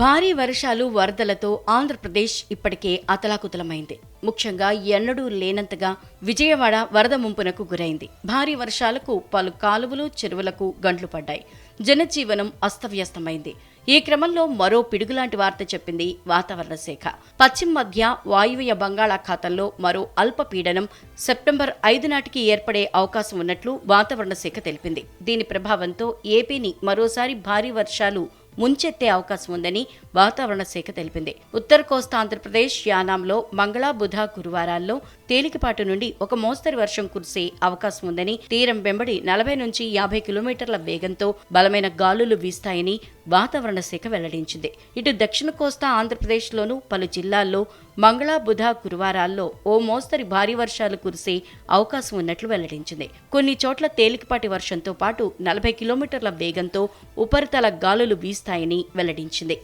భారీ వర్షాలు వరదలతో ఆంధ్రప్రదేశ్ ఇప్పటికే అతలాకుతలమైంది. ముఖ్యంగా ఎన్నడూ లేనంతగా విజయవాడ వరద ముంపునకు గురైంది. భారీ వర్షాలకు పలు కాలువలు చెరువులకు గంట్లు పడ్డాయి. జనజీవనం అస్తవ్యస్తమైంది. ఈ క్రమంలో మరో పిడుగులాంటి వార్త చెప్పింది వాతావరణ శాఖ. పశ్చిమ మధ్య వాయువ్య బంగాళాఖాతంలో మరో అల్పపీడనం సెప్టెంబర్ ఐదు నాటికి ఏర్పడే అవకాశం ఉన్నట్లు వాతావరణ శాఖ తెలిపింది. దీని ప్రభావంతో ఏపీని మరోసారి భారీ వర్షాలు ముంచెత్తే అవకాశం ఉందని వాతావరణ శాఖ తెలిపింది. ఉత్తర కోస్తా ఆంధ్రప్రదేశ్ యానాంలో మంగళ బుధ గురువారాల్లో తేలికపాటు నుండి ఒక మోస్తరు వర్షం కురిసే అవకాశం ఉందని తీరం వెంబడి నలభై నుంచి యాభై కిలోమీటర్ల వేగంతో బలమైన గాలులు వీస్తాయని వాతావరణ శాఖ వెల్లడించింది. ఇటు దక్షిణ కోస్తా ఆంధ్రప్రదేశ్లోనూ పలు జిల్లాల్లో మంగళ బుధ గురువారాల్లో ఓ మోస్తరి భారీ వర్షాలు కురిసే అవకాశం ఉన్నట్లు వెల్లడించింది. కొన్ని చోట్ల తేలికపాటి వర్షంతో పాటు నలభై కిలోమీటర్ల వేగంతో ఉపరితల గాలులు వీస్తాయని వెల్లడించింది.